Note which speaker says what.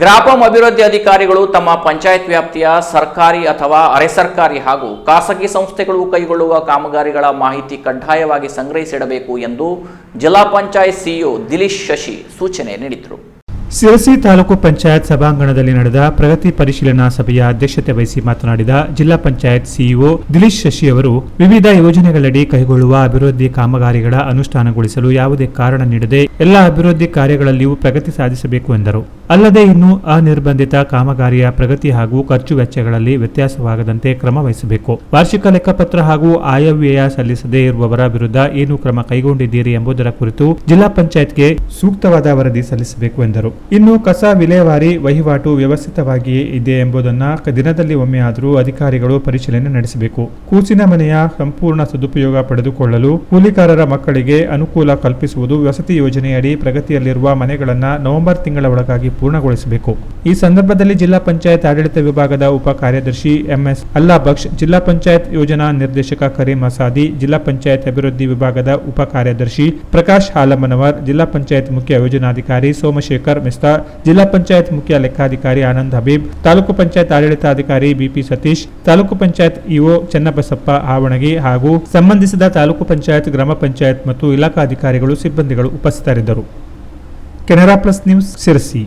Speaker 1: ಗ್ರಾಪಂ ಅಭಿವೃದ್ಧಿ ಅಧಿಕಾರಿಗಳು ತಮ್ಮ ಪಂಚಾಯತ್ ವ್ಯಾಪ್ತಿಯ ಸರ್ಕಾರಿ ಅಥವಾ ಅರೆ ಸರ್ಕಾರಿ ಹಾಗೂ ಖಾಸಗಿ ಸಂಸ್ಥೆಗಳು ಕೈಗೊಳ್ಳುವ ಕಾಮಗಾರಿಗಳ ಮಾಹಿತಿ ಕಡ್ಡಾಯವಾಗಿ ಸಂಗ್ರಹಿಸಿಡಬೇಕು ಎಂದು ಜಿಲ್ಲಾ ಪಂಚಾಯತ್ ಸಿಇಒ ದಿಲೀಶ್ ಶಶಿ ಸೂಚನೆ ನೀಡಿದರು.
Speaker 2: ಸಿರಸಿ ತಾಲೂಕು ಪಂಚಾಯತ್ ಸಭಾಂಗಣದಲ್ಲಿ ನಡೆದ ಪ್ರಗತಿ ಪರಿಶೀಲನಾ ಸಭೆಯ ಅಧ್ಯಕ್ಷತೆ ವಹಿಸಿ ಮಾತನಾಡಿದ ಜಿಲ್ಲಾ ಪಂಚಾಯತ್ ಸಿಇಒ ದಿಲೀಶ್ ಶಶಿ ಅವರು, ವಿವಿಧ ಯೋಜನೆಗಳಡಿ ಕೈಗೊಳ್ಳುವ ಅಭಿವೃದ್ಧಿ ಕಾಮಗಾರಿಗಳ ಅನುಷ್ಠಾನಗೊಳಿಸಲು ಯಾವುದೇ ಕಾರಣ ನೀಡದೆ ಎಲ್ಲ ಅಭಿವೃದ್ಧಿ ಕಾರ್ಯಗಳಲ್ಲಿಯೂ ಪ್ರಗತಿ ಸಾಧಿಸಬೇಕು ಎಂದರು. ಅಲ್ಲದೆ ಇನ್ನು ಅನಿರ್ಬಂಧಿತ ಕಾಮಗಾರಿಯ ಪ್ರಗತಿ ಹಾಗೂ ಖರ್ಚು ವೆಚ್ಚಗಳಲ್ಲಿ ವ್ಯತ್ಯಾಸವಾಗದಂತೆ ಕ್ರಮ ವಹಿಸಬೇಕು. ವಾರ್ಷಿಕ ಲೆಕ್ಕಪತ್ರ ಹಾಗೂ ಆಯವ್ಯಯ ಸಲ್ಲಿಸದೇ ಇರುವವರ ವಿರುದ್ಧ ಏನು ಕ್ರಮ ಕೈಗೊಂಡಿದ್ದೀರಿ ಎಂಬುದರ ಕುರಿತು ಜಿಲ್ಲಾ ಪಂಚಾಯತ್ಗೆ ಸೂಕ್ತವಾದ ವರದಿ ಸಲ್ಲಿಸಬೇಕು ಎಂದರು. ಇನ್ನು ಕಸ ವಿಲೇವಾರಿ ವಹಿವಾಟು ವ್ಯವಸ್ಥಿತವಾಗಿಯೇ ಇದೆ ಎಂಬುದನ್ನು ದಿನದಲ್ಲಿ ಒಮ್ಮೆಯಾದರೂ ಅಧಿಕಾರಿಗಳು ಪರಿಶೀಲನೆ ನಡೆಸಬೇಕು. ಕೂಸಿನ ಮನೆಯ ಸಂಪೂರ್ಣ ಸದುಪಯೋಗ ಪಡೆದುಕೊಳ್ಳಲು ಕೂಲಿಕಾರರ ಮಕ್ಕಳಿಗೆ ಅನುಕೂಲ ಕಲ್ಪಿಸುವುದು ವಸತಿ ಯೋಜನೆಯಡಿ ಪ್ರಗತಿಯಲ್ಲಿರುವ ಮನೆಗಳನ್ನು ನವೆಂಬರ್ ತಿಂಗಳ ಒಳಗಾಗಿ ಪೂರ್ಣಗೊಳಿಸಬೇಕು. ಈ ಸಂದರ್ಭದಲ್ಲಿ ಜಿಲ್ಲಾ ಪಂಚಾಯತ್ ಆಡಳಿತ ವಿಭಾಗದ ಉಪ ಕಾರ್ಯದರ್ಶಿ ಎಂಎಸ್ ಅಲ್ಲಾ ಬಕ್ಷ್ ಜಿಲ್ಲಾ ಪಂಚಾಯತ್ ಯೋಜನಾ ನಿರ್ದೇಶಕ ಕರೀಂ ಅಸಾದಿ, ಜಿಲ್ಲಾ ಪಂಚಾಯತ್ ಅಭಿವೃದ್ಧಿ ವಿಭಾಗದ ಉಪ ಕಾರ್ಯದರ್ಶಿ ಪ್ರಕಾಶ್ ಹಾಲಮ್ಮನವರ್, ಜಿಲ್ಲಾ ಪಂಚಾಯತ್ ಮುಖ್ಯ ಯೋಜನಾಧಿಕಾರಿ ಸೋಮಶೇಖರ್ ಮಿಸ್ತಾ, ಜಿಲ್ಲಾ ಪಂಚಾಯತ್ ಮುಖ್ಯ ಲೆಕ್ಕಾಧಿಕಾರಿ ಆನಂದ್ ಹಬೀಬ್, ತಾಲೂಕು ಪಂಚಾಯತ್ ಆಡಳಿತಾಧಿಕಾರಿ ಬಿಪಿ ಸತೀಶ್, ತಾಲೂಕು ಪಂಚಾಯತ್ ಇಒ ಚನ್ನಬಸಪ್ಪ ಆವಣಗಿ ಹಾಗೂ ಸಂಬಂಧಿಸಿದ ತಾಲೂಕು ಪಂಚಾಯತ್, ಗ್ರಾಮ ಪಂಚಾಯತ್ ಮತ್ತು ಇಲಾಖಾಧಿಕಾರಿಗಳು ಸಿಬ್ಬಂದಿಗಳು ಉಪಸ್ಥಿತರಿದ್ದರು. Canara plus news Sirsi